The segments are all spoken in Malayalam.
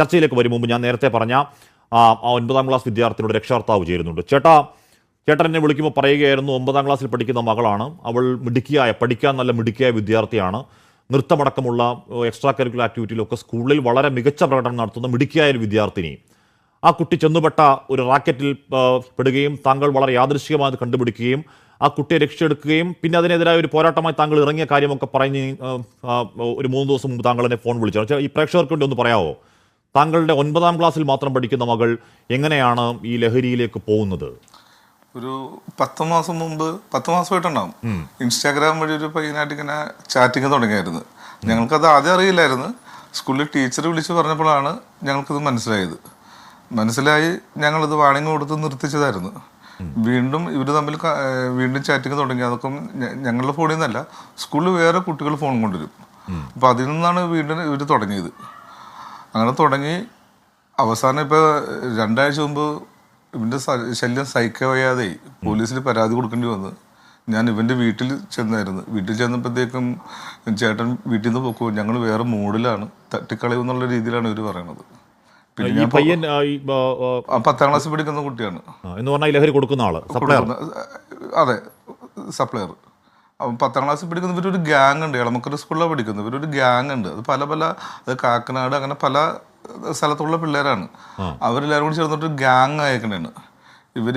ചർച്ചയിലേക്ക് വരും. മുമ്പ് ഞാൻ നേരത്തെ പറഞ്ഞ ഒൻപതാം ക്ലാസ് വിദ്യാർത്ഥിയുടെ രക്ഷകർത്താവ് ചേരുന്നുണ്ട്. ചേട്ടാ ചേട്ടൻ എന്നെ വിളിക്കുമ്പോൾ പറയുകയായിരുന്നു ഒമ്പതാം ക്ലാസ്സിൽ പഠിക്കുന്ന മകളാണ്. അവൾ മിടുക്കിയായ പഠിക്കാൻ നല്ല മിടുക്കിയായ വിദ്യാർത്ഥിയാണ്. നൃത്തമടക്കമുള്ള എക്സ്ട്രാ കരിക്കുലർ ആക്ടിവിറ്റിയിലൊക്കെ സ്കൂളിൽ വളരെ മികച്ച പ്രകടനം നടത്തുന്ന മിടുക്കിയായ ഒരു വിദ്യാർത്ഥിനി. ആ കുട്ടി ചെന്നുപെട്ട ഒരു റാക്കറ്റിൽ പെടുകയും താങ്കൾ വളരെ യാദൃശികമായി കണ്ടുപിടിക്കുകയും ആ കുട്ടിയെ രക്ഷയെടുക്കുകയും പിന്നെ അതിനെതിരായ ഒരു പോരാട്ടമായി താങ്കൾ ഇറങ്ങിയ കാര്യമൊക്കെ പറഞ്ഞ് ഒരു മൂന്ന് ദിവസം മുമ്പ് താങ്കൾ എന്നെ ഫോൺ വിളിച്ചു. ഈ പ്രേക്ഷകർക്ക് വേണ്ടി ഒന്ന് പറയാമോ താങ്കളുടെ ഒൻപതാം ക്ലാസ്സിൽ മാത്രം പഠിക്കുന്ന മകൾ എങ്ങനെയാണ് ഈ ലഹരിയിലേക്ക് പോകുന്നത്? ഒരു പത്ത് മാസം മുമ്പ് പത്ത് മാസമായിട്ടുണ്ടാവും. ഇൻസ്റ്റാഗ്രാം വഴി ഒരു പയ്യനായിട്ട് ഇങ്ങനെ ചാറ്റിങ് തുടങ്ങിയായിരുന്നു. ഞങ്ങൾക്കത് ആദ്യം അറിയില്ലായിരുന്നു. സ്കൂളിൽ ടീച്ചർ വിളിച്ച് പറഞ്ഞപ്പോഴാണ് ഞങ്ങൾക്കത് മനസ്സിലായത്. മനസ്സിലായി ഞങ്ങളിത് വാണിംഗ് കൊടുത്ത് നിർത്തിച്ചതായിരുന്നു. വീണ്ടും ഇവർ തമ്മിൽ വീണ്ടും ചാറ്റിങ് തുടങ്ങി. അതൊക്കെ ഞങ്ങളുടെ ഫോണിൽ നിന്നല്ല സ്കൂളിൽ വേറെ കുട്ടികൾ ഫോൺ കൊണ്ടുവരും. അപ്പം അതിൽ നിന്നാണ് വീണ്ടും ഇവർ തുടങ്ങിയത്. അങ്ങനെ തുടങ്ങി. അവസാനം ഇപ്പോൾ രണ്ടാഴ്ച മുമ്പ് ഇവന്റെ ശല്യം സഹിക്കവയ്യാതെ പോലീസിന് പോലീസിൽ പരാതി കൊടുക്കേണ്ടി വന്നു. ഞാൻ ഇവന്റെ വീട്ടിൽ ചെന്നായിരുന്നു. വീട്ടിൽ ചെന്നപ്പോഴത്തേക്കും ചേട്ടൻ വീട്ടിൽ നിന്ന് പൊക്കോ ഞങ്ങൾ വേറെ മൂഡിലാണ് തട്ടിക്കളയും എന്നുള്ള രീതിയിലാണ് ഇവർ പറയണത്. പിന്നെ ഈ പയ്യൻ പത്താം ക്ലാസ് പഠിക്കുന്ന കുട്ടിയാണ്. എന്ന് പറഞ്ഞാൽ ലഹരി കൊടുക്കുന്ന ആൾ അതെ സപ്ലയർ. അപ്പം പത്താം ക്ലാസ്സിൽ പഠിക്കുന്ന ഇവരൊരു ഗ്യാങ് ഉണ്ട്. എളമക്കര സ്കൂളിലാണ് പഠിക്കുന്നത്. ഇവരൊരു ഗ്യാങ് ഉണ്ട്. അത് പല പല അത് കാക്കനാട് അങ്ങനെ പല സ്ഥലത്തുള്ള പിള്ളേരാണ്. അവരെല്ലാവരും കൂടി ചേർന്നിട്ട് ഗ്യാങ് അയക്കണേണ് ഇവർ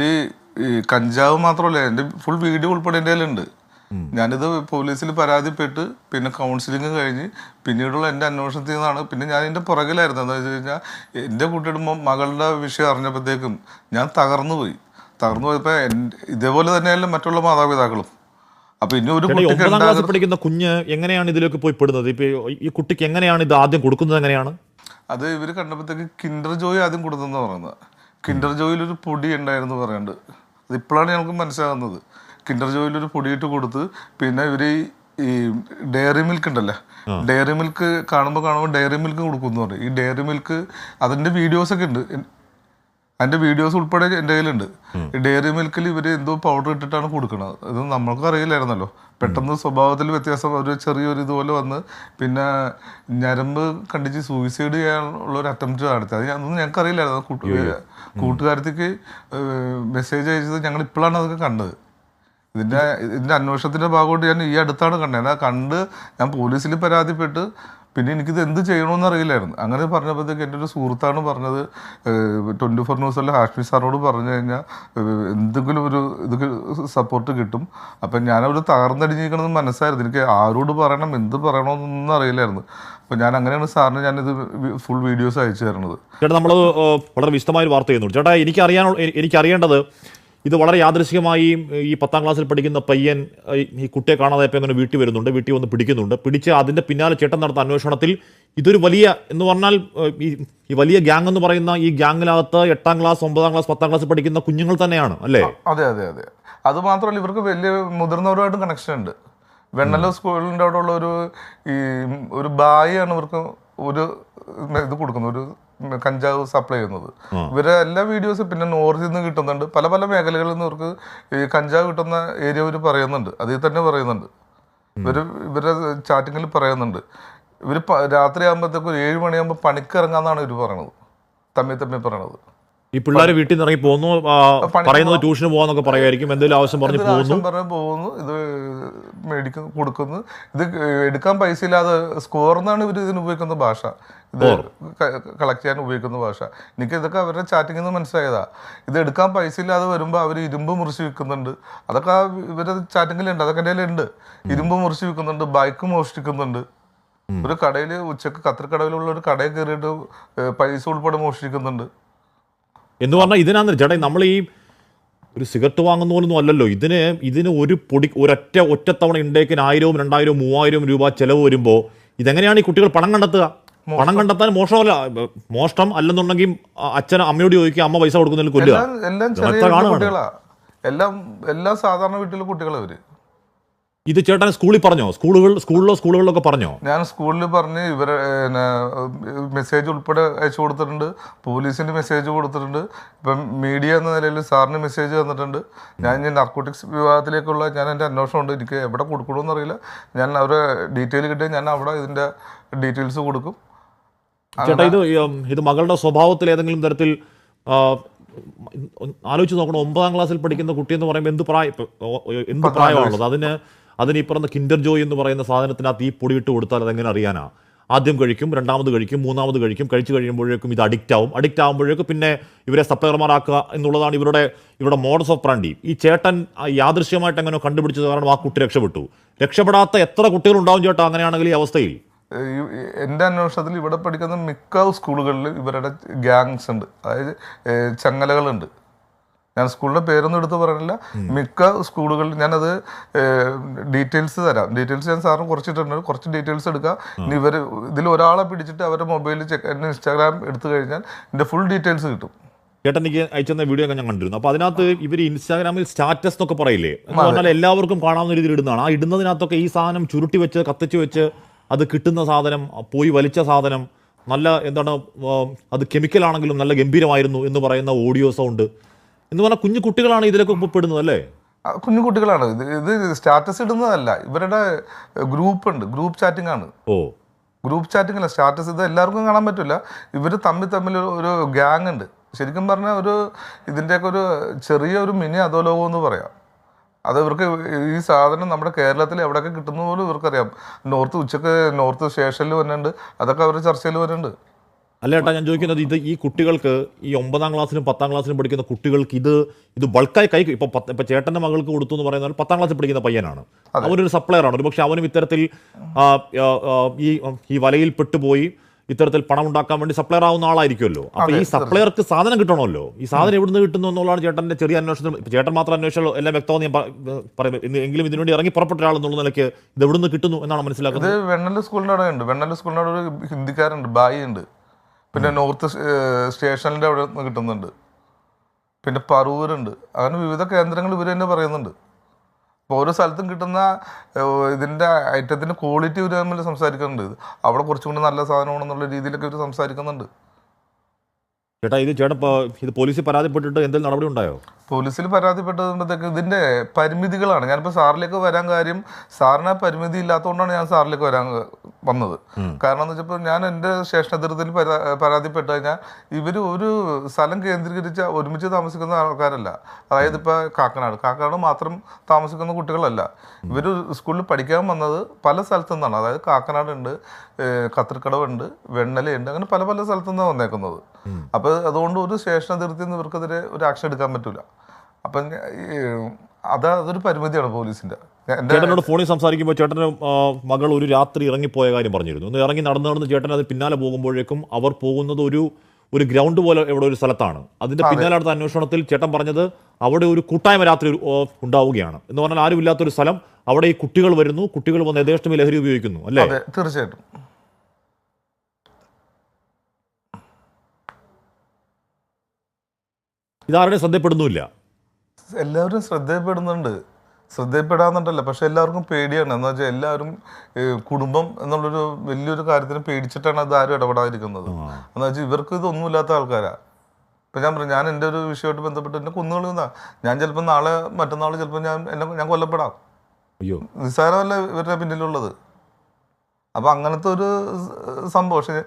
ഈ കഞ്ചാവ് മാത്രമല്ല എന്റെ ഫുൾ വീഡിയോ ഉൾപ്പെടെ എന്റെ കയ്യിലുണ്ട്. ഞാനിത് പോലീസിൽ പരാതിപ്പെട്ട് പിന്നെ കൗൺസിലിംഗ് കഴിഞ്ഞ് പിന്നീടുള്ള എന്റെ അന്വേഷണത്തിൽ നിന്നാണ്. പിന്നെ ഞാൻ എന്റെ പുറകിലായിരുന്നു. എന്താ വെച്ച് കഴിഞ്ഞാൽ എന്റെ കുട്ടിയുടെ മകളുടെ വിഷയം അറിഞ്ഞപ്പോഴത്തേക്കും ഞാൻ തകർന്നു പോയി തകർന്നു പോയപ്പോൾ ഇതേപോലെ തന്നെയല്ല മറ്റുള്ള മാതാപിതാക്കളും. അപ്പൊ ഇനി ഒരു ഒമ്പതാം ക്ലാസ് പഠിക്കുന്ന കുഞ്ഞ് എങ്ങനെയാണ് ഇതിലേക്ക് പോയി പെടുന്നത്? ഇപ്പൊ ഈ- കുട്ടിക്ക് എങ്ങനെയാണ് ഇത് ആദ്യം കൊടുക്കുന്നത് എങ്ങനെയാണ്? അത് ഇവർ കണ്ടപ്പോഴത്തേക്ക് കിൻഡർ ജോയ് ആദ്യം കൊടുത്തെന്ന് പറയുന്നത്. കിൻഡർ ജോയിൽ ഒരു പൊടി ഉണ്ടായിരുന്നു പറയുന്നുണ്ട് അത് ഇപ്പോഴാണ് ഞങ്ങൾക്ക് മനസ്സിലാകുന്നത്. കിൻഡർ ജോയിൽ ഒരു ഇട്ട് കൊടുത്ത് പിന്നെ ഇവർ ഈ- ഈ ഡയറി മിൽക്ക് ഉണ്ടല്ലോ? ഡയറി മിൽക്ക് കാണുമ്പോൾ കാണുമ്പോൾ ഡയറി മിൽക്ക് കൊടുക്കുന്നു പറയും. ഈ ഡയറി മിൽക്ക് അതിന്റെ വീഡിയോസൊക്കെ ഉണ്ട്. അതിന്റെ വീഡിയോസ് ഉൾപ്പെടെ എന്റെ കയ്യിലുണ്ട്. ഡെയറി മിൽക്കിൽ ഇവർ എന്തോ പൗഡർ ഇട്ടിട്ടാണ് കൊടുക്കുന്നത് ഇത് നമ്മൾക്ക് അറിയില്ലായിരുന്നല്ലോ. പെട്ടെന്ന് സ്വഭാവത്തിൽ വ്യത്യാസം ഒരു ചെറിയൊരു ഇതുപോലെ വന്ന് പിന്നെ ഞരമ്പ് കണ്ടിച്ച് സൂയിസൈഡ് ചെയ്യാനുള്ള ഒരു അറ്റംപ്റ്റ് നടത്തി. അത് അതൊന്നും ഞങ്ങൾക്ക് അറിയില്ലായിരുന്നു. കൂട്ടുകാരത്തേക്ക് മെസ്സേജ് അയച്ചത് ഞങ്ങൾ ഇപ്പോഴാണ് അതൊക്കെ കണ്ടത്. ഇതിന്റെ ഇതിന്റെ അന്വേഷണത്തിന്റെ ഭാഗമായിട്ട് ഞാൻ ഈ അടുത്താണ് കണ്ടത്. എന്നാൽ കണ്ട് ഞാൻ പോലീസിൽ പരാതിപ്പെട്ട് പിന്നെ എനിക്കിത് എന്ത് ചെയ്യണമെന്ന് അറിയില്ലായിരുന്നു. അങ്ങനെ പറഞ്ഞപ്പോഴത്തേക്ക് എന്റെ ഒരു സുഹൃത്താണ് പറഞ്ഞത് ട്വന്റി ഫോർ ന്യൂസിലെ ഹാഷ്മി സാറിനോട് പറഞ്ഞു കഴിഞ്ഞാൽ എന്തെങ്കിലും ഒരു ഇത് സപ്പോർട്ട് കിട്ടും. അപ്പം ഞാനവർ തകർന്നടിഞ്ഞിരിക്കണമെന്ന് മനസ്സായിരുന്നു. എനിക്ക് ആരോട് പറയണം എന്ത് പറയണമെന്നൊന്നും അറിയില്ലായിരുന്നു. അപ്പം ഞാൻ അങ്ങനെയാണ് സാറിന് ഞാനിത് ഫുൾ വീഡിയോസ് അയച്ചു തരുന്നത്. ചേട്ടാ നമ്മൾ വളരെ വിശദമായ വാർത്ത ചെയ്യുന്നുണ്ട്. ചേട്ടാ എനിക്ക് എനിക്കറിയേണ്ടത് ഇത് വളരെ യാദൃശികമായി ഈ പത്താം ക്ലാസ്സിൽ പഠിക്കുന്ന പയ്യൻ ഈ കുട്ടിയെ കാണാതെ ഇപ്പം അങ്ങനെ വീട്ടിൽ വരുന്നുണ്ട്. വീട്ടിൽ വന്ന് പിടിക്കുന്നുണ്ട്. പിടിച്ച് അതിന്റെ പിന്നാലെ ചേട്ടൻ നടത്ത അന്വേഷണത്തിൽ ഇതൊരു വലിയ എന്ന് പറഞ്ഞാൽ ഈ വലിയ ഗ്യാങ് എന്ന് പറയുന്ന ഈ ഗ്യാങ്ങിനകത്ത് എട്ടാം ക്ലാസ് ഒമ്പതാം ക്ലാസ് പത്താം ക്ലാസ് പഠിക്കുന്ന കുഞ്ഞുങ്ങൾ തന്നെയാണ് അല്ലേ? അതെ അതെ അതെ. അത് മാത്രമല്ല ഇവർക്ക് വലിയ മുതിർന്നവരുമായിട്ടും കണക്ഷൻ ഉണ്ട്. വെണ്ണല്ലോ സ്കൂളിന്റെ അവിടെ ഉള്ള ഒരു ഈ ഒരു ബായിയാണ് ഇവർക്ക് ഒരു ഇത് കൊടുക്കുന്നത് ഒരു കഞ്ചാവ് സപ്ലൈ ചെയ്യുന്നത്. ഇവരെ എല്ലാ വീഡിയോസും പിന്നെ നോർത്തിൽ നിന്ന് കിട്ടുന്നുണ്ട്. പല പല മേഖലകളിൽ നിന്ന് ഇവർക്ക് ഈ കഞ്ചാവ് കിട്ടുന്ന ഏരിയ ഇവർ പറയുന്നുണ്ട്. അതിൽ തന്നെ പറയുന്നുണ്ട്. ഇവർ ഇവരുടെ ചാറ്റിങ്ങിൽ പറയുന്നുണ്ട്. ഇവർ രാത്രി ആകുമ്പോഴത്തേക്ക് ഏഴ് മണിയാകുമ്പോൾ പണിക്കിറങ്ങാന്നാണ് ഇവർ പറയണത്. തമ്മി തമ്മി പറയണത്. ഈ പിള്ളേർ വീട്ടിൽ നിന്ന് ഇറങ്ങി പോകുന്നു പറയുന്നത് ട്യൂഷന് പോകാന്നൊക്കെ പറയുമായിരിക്കും. എന്തെങ്കിലും ആവശ്യം പറഞ്ഞു പോകുന്നു പറഞ്ഞു പോകുന്നു ഇത് മേടിക്കുന്നു കൊടുക്കുന്നു. ഇത് എടുക്കാൻ പൈസ ഇല്ലാതെ സ്കോർ എന്നാണ് ഇവർ ഇതിന് ഉപയോഗിക്കുന്ന ഭാഷ. ഇത് കളക്ട് ചെയ്യാൻ ഉപയോഗിക്കുന്ന ഭാഷ. എനിക്ക് ഇതൊക്കെ അവരുടെ ചാറ്റിങ്ങിൽ നിന്ന് മനസ്സിലായതാ. ഇത് എടുക്കാൻ പൈസ ഇല്ലാതെ വരുമ്പോൾ അവർ ഇരുമ്പ് മുറിച്ച് വിൽക്കുന്നുണ്ട്. അതൊക്കെ ആ ഇവരുടെ ചാറ്റിങ്ങിലുണ്ട് അതൊക്കെ എന്റെ ഉണ്ട്. ഇരുമ്പ് മുറിച്ച് വിൽക്കുന്നുണ്ട്. ബൈക്ക് മോഷ്ടിക്കുന്നുണ്ട്. ഒരു കടയിൽ ഉച്ചയ്ക്ക് കത്തിരിക്കടവിലുള്ള ഒരു കടയിൽ കയറിയിട്ട് പൈസ ഉൾപ്പെടെ മോഷ്ടിക്കുന്നുണ്ട്. എന്ന് പറഞ്ഞാൽ ഇതിനാന്ന് ചേട്ടാ നമ്മൾ ഈ ഒരു സിഗരറ്റ് വാങ്ങുന്ന പോലൊന്നും അല്ലല്ലോ. ഇതിന് ഇതിന് ഒരു പൊടി ഒരൊറ്റ ഒറ്റത്തവണ ഇണ്ടേക്കിന് ആയിരവും രണ്ടായിരവും മൂവായിരവും രൂപ ചിലവ് വരുമ്പോൾ ഇതെങ്ങനെയാണ് ഈ കുട്ടികൾ പണം കണ്ടെത്തുക? പണം കണ്ടെത്താൻ മോഷണമല്ല മോഷ്ടം അല്ലെന്നുണ്ടെങ്കിൽ അച്ഛൻ അമ്മയോട് ചോദിക്കുക അമ്മ പൈസ കൊടുക്കുന്നതിൽ കൊല്ലുക. എല്ലാം എല്ലാം ചെറിയ. കുട്ടികളാ. സാധാരണ വീട്ടിലെ കുട്ടികളാ ഇവർ. ഇത് ചേട്ടൻ സ്കൂളിൽ പറഞ്ഞോ? സ്കൂളുകൾ സ്കൂളിലോ സ്കൂളുകളിലൊക്കെ പറഞ്ഞോ? ഞാൻ സ്കൂളിൽ പറഞ്ഞ് ഇവരെ മെസ്സേജ് ഉൾപ്പെടെ അയച്ചു കൊടുത്തിട്ടുണ്ട്. പോലീസിന് മെസ്സേജ് കൊടുത്തിട്ടുണ്ട്. ഇപ്പം മീഡിയ എന്ന നിലയിൽ സാറിന് മെസ്സേജ് തന്നിട്ടുണ്ട്. ഞാൻ ഇനി നർക്കോട്ടിക്സ് വിഭാഗത്തിലേക്കുള്ള ഞാൻ എന്റെ അന്വേഷണമുണ്ട്. എനിക്ക് എവിടെ കൊടുക്കണമെന്നറിയില്ല. ഞാൻ അവരെ ഡീറ്റെയിൽ കിട്ടിയാൽ ഞാൻ അവിടെ ഇതിന്റെ ഡീറ്റെയിൽസ് കൊടുക്കും. ചേട്ടാ ഇത് ഇത് മകളുടെ സ്വഭാവത്തിൽ ഏതെങ്കിലും തരത്തിൽ ആലോചിച്ച് നോക്കണം. ഒമ്പതാം ക്ലാസ്സിൽ പഠിക്കുന്ന കുട്ടി എന്ന് പറയുമ്പോൾ എന്ത് പ്രായം എന്ത് പ്രായമാണുള്ളത്? അതിന് അതിന് ഈ പറഞ്ഞ കിൻഡർ ജോയ് എന്ന് പറയുന്ന സാധനത്തിനകത്ത് ഈ പൊടി ഇട്ട് കൊടുത്താൽ അതെങ്ങനെ അറിയാനാ? ആദ്യം കഴിക്കും രണ്ടാമത് കഴിക്കും മൂന്നാമത് കഴിക്കും. കഴിച്ചു കഴിയുമ്പോഴേക്കും ഇത് അഡിക്റ്റ് ആവും. അഡിക്റ്റ് ആകുമ്പോഴേക്കും പിന്നെ ഇവരെ സപ്ലയർമാരാക്കുക എന്നുള്ളതാണ് ഇവരുടെ ഇവരുടെ മോഡസ് ഓഫ് പ്രാണ്ടി ഈ ചേട്ടൻ യാദൃശ്യമായിട്ട് എങ്ങനെ കണ്ടുപിടിച്ചത് കാരണം ആ കുട്ടി രക്ഷപ്പെട്ടു. രക്ഷപ്പെടാത്ത എത്ര കുട്ടികളുണ്ടാവും ചേട്ടാ അങ്ങനെയാണെങ്കിൽ ഈ അവസ്ഥയിൽ? എന്റെ അന്വേഷണത്തിൽ ഇവിടെ പഠിക്കുന്ന മിക്ക സ്കൂളുകളിൽ ഇവരുടെ ഗ്യാങ്സ് ഉണ്ട്. അതായത് ചങ്ങലകളുണ്ട്. ഞാൻ സ്കൂളിന്റെ പേരൊന്നും എടുത്ത് പറയണില്ല മിക്ക സ്കൂളുകളിൽ ഞാനത് ഡീറ്റെയിൽസ് തരാം. ഡീറ്റെയിൽസ് ഞാൻ സാറിന് കുറച്ചിട്ടുണ്ട്. കുറച്ച് ഡീറ്റെയിൽസ് എടുക്കാം. ഇനി ഇവർ ഇതിൽ ഒരാളെ പിടിച്ചിട്ട് അവരുടെ മൊബൈലിൽ ചെക്ക് എന്റെ ഇൻസ്റ്റാഗ്രാം എടുത്തു കഴിഞ്ഞാൽ എന്റെ ഫുൾ ഡീറ്റെയിൽസ് കിട്ടും. ചേട്ടൻ എനിക്ക് അയച്ചെന്ന വീഡിയോ ഒക്കെ ഞാൻ കണ്ടിരുന്നു. അപ്പൊ അതിനകത്ത് ഇവർ ഇൻസ്റ്റാഗ്രാമിൽ സ്റ്റാറ്റസ് എന്നൊക്കെ പറയില്ലേ? എന്ന് പറഞ്ഞാൽ എല്ലാവർക്കും കാണാവുന്ന രീതിയിൽ ഇടുന്നതാണ്. ആ ഇടുന്നതിനകത്തൊക്കെ ഈ സാധനം ചുരുട്ടി വെച്ച് കത്തിച്ച് വെച്ച് അത് കിട്ടുന്ന സാധനം പോയി വലിച്ച സാധനം നല്ല എന്താണ് അത് കെമിക്കൽ ആണെങ്കിലും നല്ല ഗംഭീരമായിരുന്നു എന്ന് പറയുന്ന ഓഡിയോ സൗണ്ട് എന്ന് പറഞ്ഞാൽ കുഞ്ഞു കുട്ടികളാണ് ഇതിലൊക്കെ പെടുന്നത് അല്ലേ? കുഞ്ഞു കുട്ടികളാണ്. ഇത് ഇത് സ്റ്റാറ്റസ് ഇടുന്നതല്ല. ഇവരുടെ ഗ്രൂപ്പ് ഉണ്ട്. ഗ്രൂപ്പ് ചാറ്റിംഗ് ആണ്. ഓ. ഗ്രൂപ്പ് ചാറ്റിംഗ് അല്ല. സ്റ്റാറ്റസ് ഇത് എല്ലാവർക്കും കാണാൻ പറ്റില്ല. ഇവർ തമ്മിൽ തമ്മിൽ ഒരു- ഒരു ഗ്യാങ് ഉണ്ട്. ശരിക്കും പറഞ്ഞാൽ ഒരു ഇതിന്റെയൊക്കെ ഒരു ചെറിയ ഒരു മിനി അധോലോകം എന്ന് പറയാം. അത് ഇവർക്ക് ഈ സാധനം നമ്മുടെ കേരളത്തിൽ എവിടെയൊക്കെ കിട്ടുന്ന പോലും ഇവർക്കറിയാം. നോർത്ത് ഉച്ചയ്ക്ക് നോർത്ത് സ്റ്റേഷനിൽ വരുന്നുണ്ട് അതൊക്കെ അവർ ചർച്ചയിൽ വരുന്നുണ്ട്. അല്ല ഏട്ടാ ഞാൻ ചോദിക്കുന്നത് ഇത് ഈ കുട്ടികൾക്ക് ഈ ഒമ്പതാം ക്ലാസ്സിലും പത്താം ക്ലാസ്സിലും പഠിക്കുന്ന കുട്ടികൾക്ക് ഇത് ഇത് ബൾക്കായി കൈ ഇപ്പൊ പത്ത് ഇപ്പൊ ചേട്ടന്റെ മകൾക്ക് കൊടുത്തു എന്ന് പറയുന്നത് പത്താം ക്ലാസ്സിൽ പഠിക്കുന്ന പയ്യനാണ്. അവനൊരു സപ്ലയർ ആണ് ഒരു പക്ഷെ അവനും ഇത്തരത്തിൽ ഈ ഈ വലയിൽ പെട്ടുപോയി ഇത്തരത്തിൽ പണം ഉണ്ടാക്കാൻ വേണ്ടി സപ്ലയർ ആവുന്ന ആളായിരിക്കുമല്ലോ. അപ്പൊ ഈ സപ്ലയർക്ക് സാധനം കിട്ടണമല്ലോ. ഈ സാധനം എവിടുന്ന് കിട്ടുന്നു എന്നുള്ളതാണ് ചേട്ടന്റെ ചെറിയ അന്വേഷണം. ചേട്ടൻ മാത്രം അന്വേഷണം എല്ലാം വ്യക്തമെന്ന് ഞാൻ പറയുന്നത് എങ്കിലും ഇതിനുവേണ്ടി ഇറങ്ങി പുറപ്പെട്ട ഒരാൾ എന്നുള്ള നിലയ്ക്ക് ഇത് എവിടുന്ന് കിട്ടുന്നു എന്നാണ് മനസ്സിലാക്കുന്നത്. വെണ്ണൽ സ്കൂളിന്റെ അവിടെ ഉണ്ട് വെണ്ണൽ സ്കൂളിന്റെ അവിടെ ഒരു ഹിന്ദിക്കാരുണ്ട് ബായി ഉണ്ട്. പിന്നെ നോർത്ത് സ്റ്റേഷനിലെ അവിടെ നിന്ന് കിട്ടുന്നുണ്ട്. പിന്നെ പറവൂരുണ്ട്. അങ്ങനെ വിവിധ കേന്ദ്രങ്ങൾ ഇവർ തന്നെ പറയുന്നുണ്ട്. അപ്പോൾ ഓരോ സ്ഥലത്തും കിട്ടുന്ന ഇതിന്റെ ഐറ്റത്തിന്റെ ക്വാളിറ്റി ഒരു തമ്മിൽ സംസാരിക്കുന്നുണ്ട്. അവിടെ കുറച്ചും കൂടി നല്ല സാധനമാണെന്നുള്ള രീതിയിലൊക്കെ ഇവർ സംസാരിക്കുന്നുണ്ട്. ചേട്ടാ ഇത് ചേട്ടൻ ഇത് പോലീസിൽ പരാതിപ്പെട്ടിട്ട് എന്തെങ്കിലും നടപടി ഉണ്ടായോ? പോലീസിൽ പരാതിപ്പെട്ടതുകൊണ്ടത്തേക്ക് ഇതിന്റെ പരിമിതികളാണ്. ഞാനിപ്പോൾ സാറിലേക്ക് വരാൻ കാര്യം സാറിന് ആ പരിമിതി ഇല്ലാത്തതുകൊണ്ടാണ് ഞാൻ സാറിലേക്ക് വരാൻ വന്നത്. കാരണം എന്ന് വെച്ചപ്പോൾ ഞാൻ എന്റെ അതിർത്തിയിൽ പരാ പരാതിപ്പെട്ട് കഴിഞ്ഞാൽ ഇവർ ഒരു സ്ഥലം കേന്ദ്രീകരിച്ച ഒരുമിച്ച് താമസിക്കുന്ന ആൾക്കാരല്ല. അതായത് ഇപ്പോൾ കാക്കനാട്. കാക്കനാട് മാത്രം താമസിക്കുന്ന കുട്ടികളല്ല. ഇവർ സ്കൂളിൽ പഠിക്കാൻ വന്നത് പല സ്ഥലത്തു നിന്നാണ്. അതായത് കാക്കനാട് ഉണ്ട് കത്തിരിക്കടവുണ്ട് വെണ്ണലയുണ്ട് അങ്ങനെ പല പല സ്ഥലത്തു നിന്നാണ് വന്നേക്കുന്നത്. അപ്പോൾ അതുകൊണ്ട് ഒരു സ്റ്റേഷൻ അതിർത്തിയിൽ നിന്ന് ഇവർക്കെതിരെ ഒരു ആക്ഷൻ എടുക്കാൻ പറ്റില്ല അപ്പം അത് അതൊരു പരിമിതിയാണ് പോലീസിന്റെ. ചേട്ടനോട് ഫോണിൽ സംസാരിക്കുമ്പോൾ ചേട്ടന് മകൾ ഒരു രാത്രി ഇറങ്ങിപ്പോയ കാര്യം പറഞ്ഞിരുന്നു. ഒന്ന് ഇറങ്ങി നടന്നു നടന്ന് ചേട്ടൻ അത് പിന്നാലെ പോകുമ്പോഴേക്കും അവർ പോകുന്നത് ഒരു ഒരു ഗ്രൗണ്ട് പോലെ എവിടെ ഒരു സ്ഥലത്താണ്. അതിന്റെ പിന്നാലെ അടുത്ത അന്വേഷണത്തിൽ ചേട്ടൻ പറഞ്ഞത് അവിടെ ഒരു കൂട്ടായ്മ രാത്രി ഉണ്ടാവുകയാണ്. എന്ന് പറഞ്ഞാൽ ആരുമില്ലാത്തൊരു സ്ഥലം. അവിടെ ഈ കുട്ടികൾ വരുന്നു. കുട്ടികൾ വന്ന് യഥേഷ്ടം ലഹരി ഉപയോഗിക്കുന്നു. അല്ലേ? തീർച്ചയായിട്ടും. ഇതാരുടെ ശ്രദ്ധപ്പെടുന്നുമില്ല എല്ലാവരും ശ്രദ്ധയപ്പെടുന്നുണ്ട്. ശ്രദ്ധയിൽപ്പെടാന്നുണ്ടല്ല പക്ഷെ എല്ലാവർക്കും പേടിയാണ്. എന്ന് വെച്ചാൽ എല്ലാവരും കുടുംബം എന്നുള്ളൊരു വലിയൊരു കാര്യത്തിന് പേടിച്ചിട്ടാണ് അത് ആരും ഇടപെടാതിരിക്കുന്നത്. എന്ന് വെച്ചാൽ ഇവർക്ക് ഇതൊന്നുമില്ലാത്ത ആൾക്കാരാ. ഇപ്പം ഞാൻ പറഞ്ഞു ഞാൻ എന്റെ ഒരു വിഷയമായിട്ട് ബന്ധപ്പെട്ട് എന്നെ കുന്നുകളുന്ന ഞാൻ ചിലപ്പോൾ നാളെ മറ്റന്നാൾ ചിലപ്പോൾ ഞാൻ എന്നെ ഞാൻ കൊല്ലപ്പെടാം. അയ്യോ. നിസ്സാരമല്ല ഇവരുടെ പിന്നിലുള്ളത്. അപ്പൊ അങ്ങനത്തെ ഒരു സംഭവം. പക്ഷെ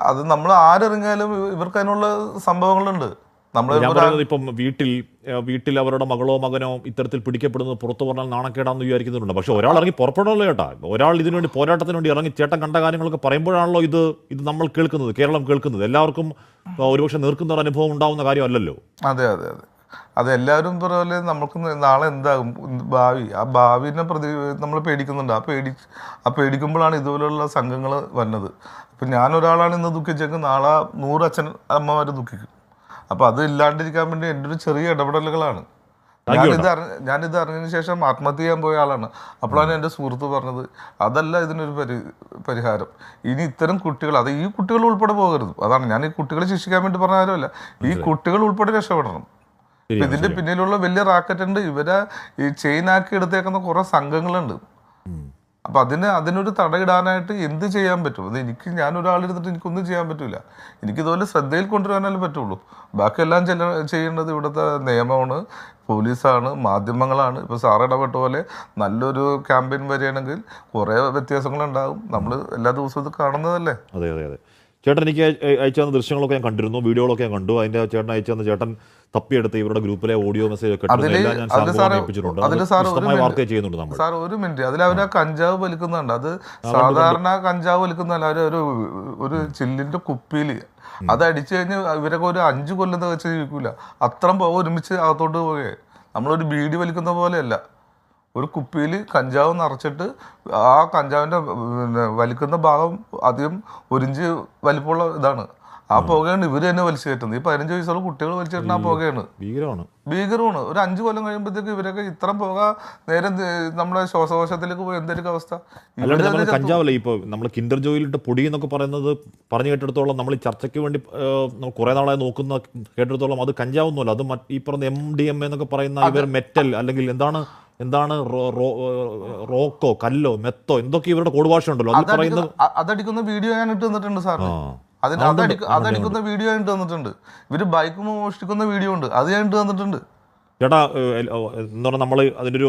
അത് നമ്മൾ ആരിറങ്ങിയാലും ഇവ- ഇവർക്ക് അതിനുള്ള സംഭവങ്ങളുണ്ട്. ഞാൻ പറയുന്നത് ഇപ്പം വീട്ടിൽ വീട്ടിൽ അവരുടെ മകളോ മകനോ ഇത്തരത്തിൽ പിടിക്കപ്പെടുന്നത് പുറത്തു പറഞ്ഞാൽ നാണക്കേടാന്ന് വിചാരിക്കുന്നുണ്ട്. പക്ഷെ ഒരാൾ ഇറങ്ങി പുറപ്പെടണമല്ലോ ചേട്ടാ. ഒരാൾ ഇതിനു വേണ്ടി പോരാട്ടത്തിന് വേണ്ടി ഇറങ്ങി ചേട്ടൻ കണ്ട കാര്യങ്ങളൊക്കെ പറയുമ്പോഴാണല്ലോ ഇത് ഇത് നമ്മൾ കേൾക്കുന്നത് കേരളം കേൾക്കുന്നത്. എല്ലാവർക്കും ഒരുപക്ഷെ നേർക്കുന്ന ഒരു അനുഭവം ഉണ്ടാവുന്ന കാര്യമല്ലല്ലോ. അതെ അതെ അതെ. അത് എല്ലാവരും പോലെ നമുക്ക് നാളെ എന്താകും? ഭാവി. ആ ഭാവിനെ പ്രതി നമ്മൾ പേടിക്കുന്നുണ്ട്. ആ പേടി ആ പേടിക്കുമ്പോഴാണ് ഇതുപോലെയുള്ള സംഘങ്ങൾ വന്നത്. അപ്പം ഞാനൊരാളാണ് ഇന്ന് ദുഃഖിച്ചെങ്കിൽ നാളെ നൂറ് അച്ഛൻ അമ്മമാർ ദുഃഖിക്കും. അപ്പം അത് ഇല്ലാണ്ടിരിക്കാൻ വേണ്ടി എന്റെ ഒരു ചെറിയ ഇടപെടലുകളാണ്. ഞാനിത് അറിഞ്ഞ ഞാനിത് അറിഞ്ഞതിന് ശേഷം ആത്മഹത്യ ചെയ്യാൻ പോയ ആളാണ്. അപ്പോഴാണ് എന്റെ സുഹൃത്ത് പറഞ്ഞത് അതല്ല ഇതിനൊരു പരി പരിഹാരം. ഇനി ഇത്തരം കുട്ടികൾ അത് ഈ കുട്ടികൾ ഉൾപ്പെടെ പോകരുത്. അതാണ് ഞാൻ ഈ കുട്ടികളെ ശിക്ഷിക്കാൻ വേണ്ടി പറഞ്ഞ കാര്യമല്ല. ഈ കുട്ടികൾ ഉൾപ്പെടെ രക്ഷപ്പെടണം. ഇതിന്റെ പിന്നിലുള്ള വലിയ റാക്കറ്റ് ഉണ്ട്. ഇവരെ ഈ ചെയിൻ ആക്കി എടുത്തേക്കുന്ന കുറെ സംഘങ്ങളുണ്ട്. അപ്പൊ അതിന് അതിനൊരു തടയിടാനായിട്ട് എന്ത് ചെയ്യാൻ പറ്റും? അത് എനിക്ക് ഞാനൊരാളിരുന്നിട്ട് എനിക്കൊന്നും ചെയ്യാൻ പറ്റില്ല എനിക്കിതുപോലെ ശ്രദ്ധയിൽ കൊണ്ടുവരാനല്ലേ പറ്റുള്ളൂ. ബാക്കിയെല്ലാം ചെല്ല ചെയ്യേണ്ടത് ഇവിടുത്തെ നിയമമാണ്. പോലീസാണ് മാധ്യമങ്ങളാണ്. ഇപ്പോൾ സാർ ഇടപെട്ട പോലെ നല്ലൊരു ക്യാമ്പയിൻ വരികയാണെങ്കിൽ കുറേ വ്യത്യാസങ്ങളുണ്ടാകും. നമ്മൾ എല്ലാ ദിവസവും ഇത് കാണുന്നതല്ലേ? അതെ അതെ അതെ. ചേട്ടൻ എനിക്ക് അയ- അയച്ചു തന്ന ദൃശ്യങ്ങളൊക്കെ ഞാൻ കണ്ടിരുന്നു വീഡിയോകളൊക്കെ ഞാൻ കണ്ടു. അതിന്റെ ചേട്ടൻ അയച്ചു തന്ന ചേട്ടൻ തപ്പിയെടുത്ത് ഇവരുടെ ഗ്രൂപ്പിലെ ഓഡിയോ മെസ്സേജ് ഒക്കെ. എല്ലാം ഞാൻ വാർത്ത ചെയ്യുന്നുണ്ട് നമ്മൾ സാർ ഒരു മിനിറ്റ്. അതിൽ അവർ ആ കഞ്ചാവ് വലിക്കുന്നുണ്ട്. അത് സാധാരണ കഞ്ചാവ് വലിക്കുന്നല്ല അവർ ഒരു ഒരു ചില്ലിന്റെ കുപ്പിയിൽ അത് അടിച്ചു കഴിഞ്ഞ് ഇവരൊക്കെ ഒരു അഞ്ചു കൊല്ലം വെച്ച് ജീവിക്കൂല അത്രയും ഒരുമിച്ച് അകത്തോട്ട് പോകെ നമ്മളൊരു ബീഡി വലിക്കുന്ന പോലെയല്ല. ഒരു കുപ്പിയിൽ കഞ്ചാവ് നിറച്ചിട്ട് ആ കഞ്ചാവിന്റെ പിന്നെ വലിക്കുന്ന ഭാഗം അധികം ഒരിഞ്ച് വലിപ്പമുള്ള ഇതാണ്. ആ പുകയാണ് ഇവർ തന്നെ വലിച്ചു കയറ്റുന്നത്. ഈ പതിനഞ്ച് വയസ്സുള്ള കുട്ടികൾ വലിച്ചു കയറ്റുന്ന ആ പുകയാണ്. ഭീകരമാണ്. ഭീകരമാണ്. ഒരു അഞ്ച് കൊല്ലം കഴിയുമ്പോഴത്തേക്ക് ഇവരൊക്കെ ഇത്ര പുക നേരം നമ്മുടെ ശ്വാസകോശത്തിലേക്ക് പോയി എന്തൊരു അവസ്ഥ? കഞ്ചാവല്ല ഇപ്പോൾ നമ്മൾ കിൻഡർ ജോയിലിട്ട് പൊടി എന്നൊക്കെ പറയുന്നത് പറഞ്ഞു കേട്ടിടത്തോളം നമ്മൾ ചർച്ചയ്ക്ക് വേണ്ടി കുറെ നാളായി നോക്കുന്ന കേട്ടിടത്തോളം അത് കഞ്ചാവൊന്നുമല്ല. അത് ഈ പറഞ്ഞ എം ഡി എം എന്നൊക്കെ പറയുന്ന ഇവർ മെറ്റൽ അല്ലെങ്കിൽ എന്താണ് എന്താണ് റോക്കോ കല്ലോ മെത്തോ എന്തൊക്കെ ഇവരുടെ കോഡ് ഭാഷ ഉണ്ടല്ലോ അത് പറയുന്നത് അതടിക്കുന്ന വീഡിയോ ഞാൻ ഇട്ട് തന്നിട്ടുണ്ട് സാർ അതിന് അതടിക്ക അതടിക്കുന്ന വീഡിയോ ഞാൻ ഇട്ട് തന്നിട്ടുണ്ട്. ഇവർ ബൈക്ക് മോഷ്ടിക്കുന്ന വീഡിയോ ഉണ്ട്. അത് ഞാൻ ഇട്ട് തന്നിട്ടുണ്ട്. ചേട്ടാ എന്താ എന്ന് പറഞ്ഞാൽ നമ്മൾ അതിന്റെ ഒരു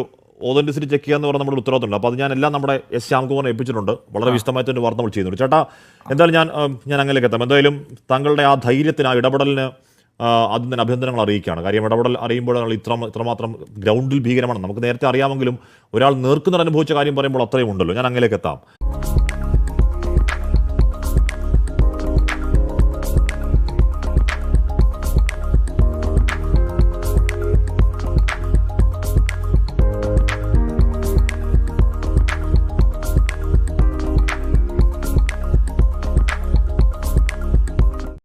ഓതന്റിസിറ്റി ചെക്ക് ചെയ്യാന്ന് പറഞ്ഞ നമ്മുടെ ഉത്തരവാദിത്തമുണ്ട്. അപ്പോൾ അത് ഞാൻ എല്ലാം നമ്മുടെ എസ് ശ്യാംകുമാറിനെ ഏൽപ്പിച്ചിട്ടുണ്ട്. വളരെ വിശദമായിട്ട് ഒരു വാർത്ത നമ്മൾ ചെയ്യുന്നുണ്ട്. ചേട്ടാ എന്തായാലും ഞാൻ ഞാൻ അങ്ങനെയൊക്കെ എത്താം. എന്തായാലും താങ്കളുടെ ആ ധൈര്യത്തിന് ആ ഇടപെടലിന് ആദ്യം തന്നെ അഭിനന്ദനങ്ങൾ അറിയിക്കുകയാണ്. കാര്യം ഇടപെടൽ അറിയുമ്പോഴാണ് ഇത്ര ഇത്രമാത്രം ഗ്രൗണ്ടിൽ ഭീകരമാണ്. നമുക്ക് നേരത്തെ അറിയാമെങ്കിലും ഒരാൾ നേർക്കുന്നിട അനുഭവിച്ച കാര്യം പറയുമ്പോൾ അത്രയും ഉണ്ടല്ലോ. ഞാൻ അങ്ങനെയൊക്കെ എത്താം.